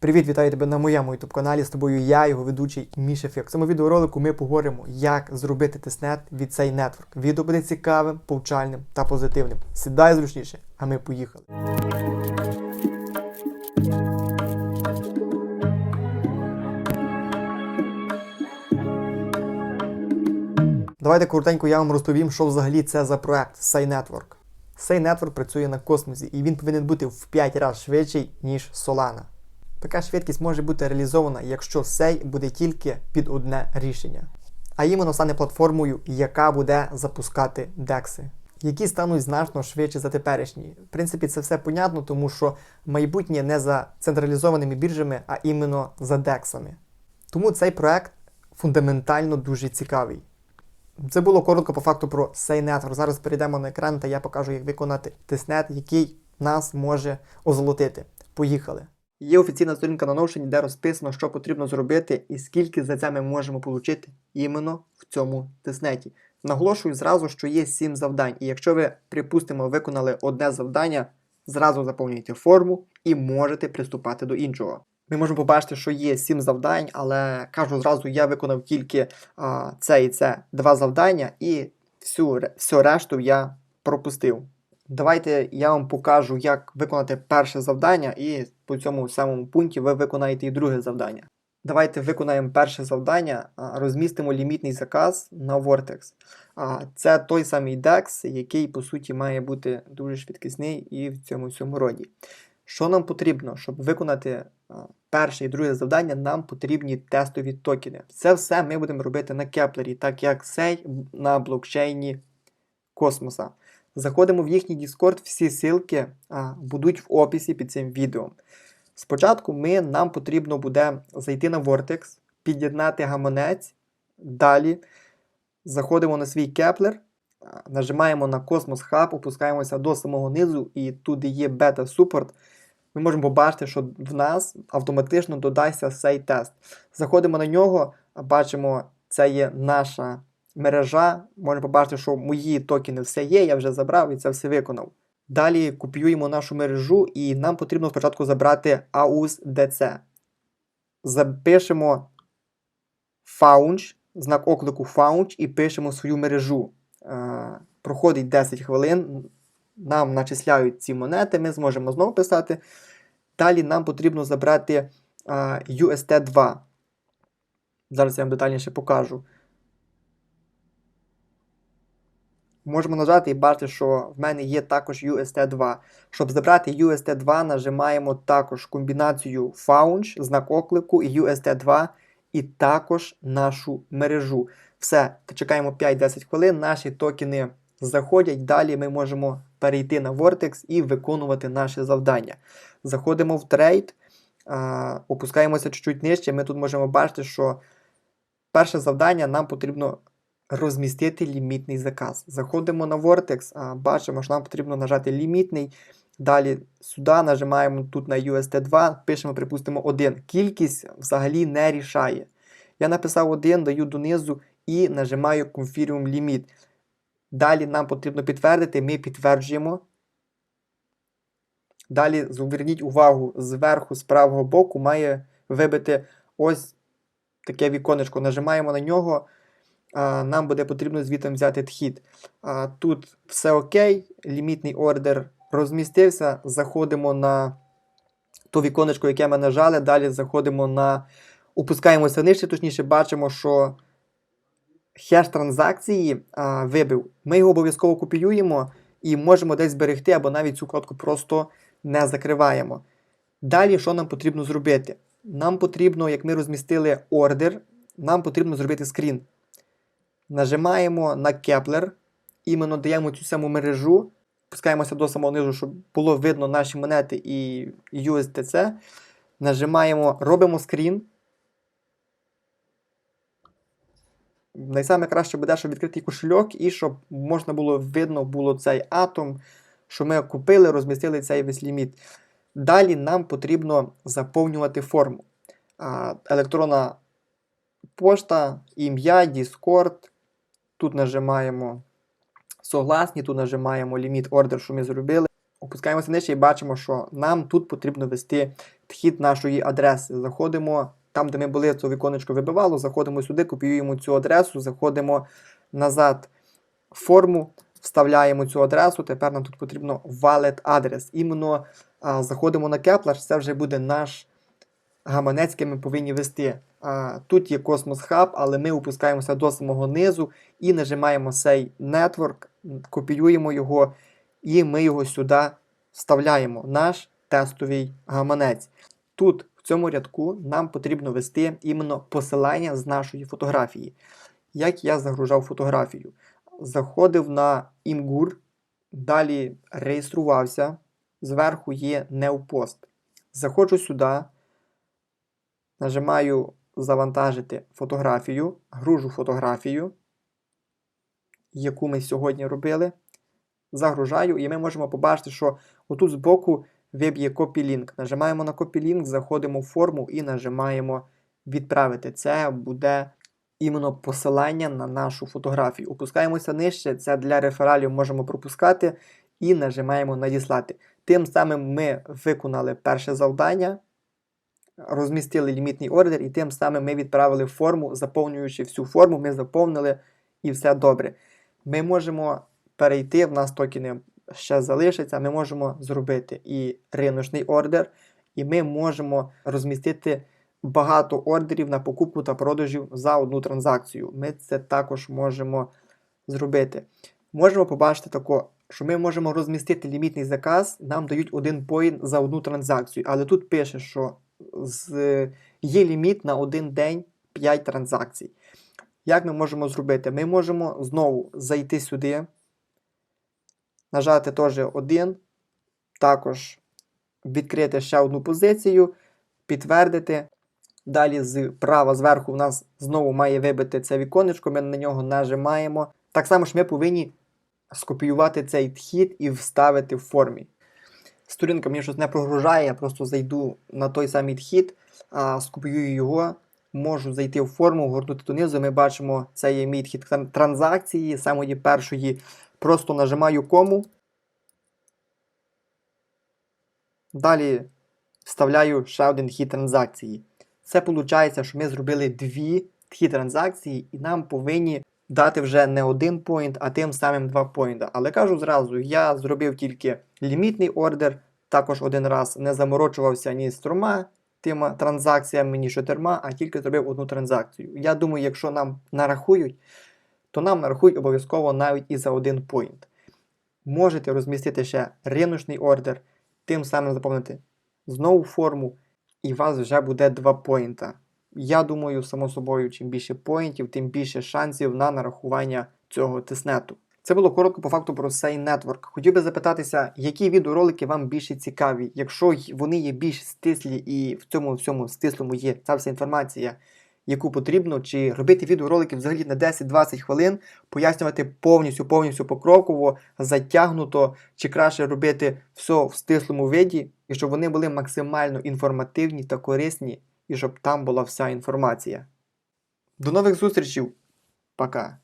Привіт, вітаю тебе на моєму youtube каналі. З тобою я, його ведучий Міша Фік. В цьому відеоролику ми поговоримо, як зробити тестнет від цей нетворк. Відео буде цікавим, повчальним та позитивним. Сідай зручніше, а ми поїхали. Давайте коротенько я вам розповім, що взагалі це за проект Say Network. Say Network працює на космосі і він повинен бути в 5 разів швидший, ніж Solana. Така швидкість може бути реалізована, якщо сей буде тільки під одне рішення. А іменно стане платформою, яка буде запускати декси, які стануть значно швидше за теперішні. В принципі, це все понятно, тому що майбутнє не за централізованими біржами, а іменно за дексами. Тому цей проект фундаментально дуже цікавий. Це було коротко по факту про Say Network. Зараз перейдемо на екран та я покажу, як виконати тестнет, який нас може озолотити. Поїхали! Є офіційна сторінка на Notion, де розписано, що потрібно зробити і скільки за це ми можемо отримати іменно в цьому тестнеті. Наголошую зразу, що є 7 завдань, і якщо ви, припустимо, виконали одне завдання, зразу заповнюєте форму і можете приступати до іншого. Ми можемо побачити, що є 7 завдань, але кажу зразу, я виконав тільки а, це і це два завдання, і всю, всю решту я пропустив. Давайте я вам покажу, як виконати перше завдання, і по цьому самому пункті ви виконаєте і друге завдання. Давайте виконаємо перше завдання, розмістимо лімітний заказ на Vortex. Це той самий DEX, який по суті має бути дуже швидкісний і в цьому всьому роді. Що нам потрібно, щоб виконати перше і друге завдання, нам потрібні тестові токени. Це все ми будемо робити на Кеплері, так як сей на блокчейні космоса. Заходимо в їхній Discord, всі ссылки а, будуть в описі під цим відео. Спочатку ми, нам потрібно буде зайти на Vortex, під'єднати гаманець. Далі заходимо на свій Кеплер, нажимаємо на Cosmos Hub, опускаємося до самого низу, і тут є бета супорт. Ми можемо побачити, що в нас автоматично додасться цей тест. Заходимо на нього, бачимо, це є наша мережа. Можемо побачити, що мої токени все є, я вже забрав і це все виконав. Далі копіюємо нашу мережу, і нам потрібно спочатку забрати AUS DC. Запишемо Found, знак оклику Found і пишемо свою мережу. Е, Проходить 10 хвилин. Нам начисляють ці монети, ми зможемо знову писати. Далі нам потрібно забрати UST2. Зараз я вам детальніше покажу. Можемо нажати і бачити, що в мене є також UST2. Щоб забрати UST2, нажимаємо також комбінацію Found, знак оклику і UST2, і також нашу мережу. Все, чекаємо 5-10 хвилин, наші токени заходять. Далі ми можемо перейти на Vortex і виконувати наше завдання. Заходимо в трейд, опускаємося чуть-чуть нижче. Ми тут можемо бачити, що перше завдання нам потрібно розмістити лімітний заказ. Заходимо на Vortex, а, бачимо, що нам потрібно нажати лімітний. Далі сюди нажимаємо тут на UST2, пишемо, припустимо, 1. Кількість взагалі не рішає. Я написав 1, даю донизу і нажимаю Confirm Limit. Далі нам потрібно підтвердити, ми підтверджуємо. Далі зверніть увагу, зверху, з правого боку має вибити ось таке віконечко. Нажимаємо на нього. Нам буде потрібно звідти взяти тхід. Тут все окей, лімітний ордер розмістився. Заходимо на то віконечко, яке ми нажали. Далі заходимо на. Опускаємося нижче, точніше, бачимо, що хеш транзакції а, вибив. Ми його обов'язково копіюємо і можемо десь зберегти, або навіть цю кнопку просто не закриваємо. Далі, що нам потрібно зробити? Нам потрібно, як ми розмістили ордер, нам потрібно зробити скрін. Нажимаємо на Kepler, іменно даємо цю саму мережу, пускаємося до самого низу, щоб було видно наші монети і USDC. Нажимаємо, робимо скрін. Найсаме краще буде, щоб відкрити кошельок і щоб можна було видно було цей атом, що ми купили, розмістили цей весь ліміт. Далі нам потрібно заповнювати форму. Електронна пошта, ім'я, Discord. Тут нажимаємо согласні, тут нажимаємо ліміт ордер, що ми зробили. Опускаємося нижче і бачимо, що нам тут потрібно ввести вхід нашої адреси. Заходимо там, де ми були, це віконечко вибивало, заходимо сюди, копіюємо цю адресу, заходимо назад в форму, вставляємо цю адресу. Тепер нам тут потрібно wallet адрес. Іменно а, заходимо на Kepler, це вже буде наш гаманець, який ми повинні вести. А, тут є Cosmos Hub, але ми опускаємося до самого низу і нажимаємо цей Network, копіюємо його, і ми його сюди вставляємо, наш тестовий гаманець. Тут, в цьому рядку, нам потрібно ввести іменно посилання з нашої фотографії. Як я загружав фотографію? Заходив на Imgur, далі реєструвався. Зверху є New Заходжу сюди, нажимаю завантажити фотографію, гружу фотографію, яку ми сьогодні робили. Загружаю, і ми можемо побачити, що отут збоку виб'є Copy-Link. Нажимаємо на Copy-Link, заходимо в форму і нажимаємо відправити. Це буде іменно посилання на нашу фотографію. Опускаємося нижче, це для рефералів можемо пропускати і нажимаємо надіслати. Тим самим ми виконали перше завдання, розмістили лімітний ордер, і тим самим ми відправили форму, заповнюючи всю форму, ми заповнили і все добре. Ми можемо перейти, в нас токени ще залишаться, ми можемо зробити і риночний ордер, і ми можемо розмістити багато ордерів на покупку та продажів за одну транзакцію. Ми це також можемо зробити. Можемо побачити тако, що ми можемо розмістити лімітний заказ, нам дають один поін за одну транзакцію. Але тут пише, що з, є ліміт на один день 5 транзакцій. Як ми можемо зробити? Ми можемо знову зайти сюди, нажати теж один, також відкрити ще одну позицію, підтвердити. Далі зправа зверху у нас знову має вибити це віконечко, ми на нього нажимаємо. Так само ж ми повинні скопіювати цей вхід і вставити в формі. Сторінка мені щось не прогружає, я просто зайду на той самий вхід, скопіюю його, можу зайти в форму, горнути донизу. Ми бачимо, це є мій вхід транзакції, самої першої. Просто нажимаю кому. Далі вставляю ще один вхід транзакції. Це виходить, що ми зробили дві такі транзакції, і нам повинні дати вже не один поінт, а тим самим два поінта. Але кажу зразу, я зробив тільки лімітний ордер, також один раз не заморочувався ні з трьома тими транзакціями, ні чотирма, а тільки зробив одну транзакцію. Я думаю, якщо нам нарахують, то нам нарахують обов'язково навіть і за один поінт. Можете розмістити ще риночний ордер, тим самим заповнити знову форму, і у вас вже буде 2 поінта. Я думаю, само собою, чим більше поінтів, тим більше шансів на нарахування цього тиснету. Це було коротко по факту про цей нетворк. Хотів би запитатися, які відеоролики вам більше цікаві, якщо вони є більш стислі і в цьому всьому стислому є ця вся інформація, яку потрібно, чи робити відеоролики взагалі на 10-20 хвилин, пояснювати повністю, повністю покроково, затягнуто, чи краще робити все в стислому виді, і щоб вони були максимально інформативні та корисні, і щоб там була вся інформація. До нових зустрічей. Пока.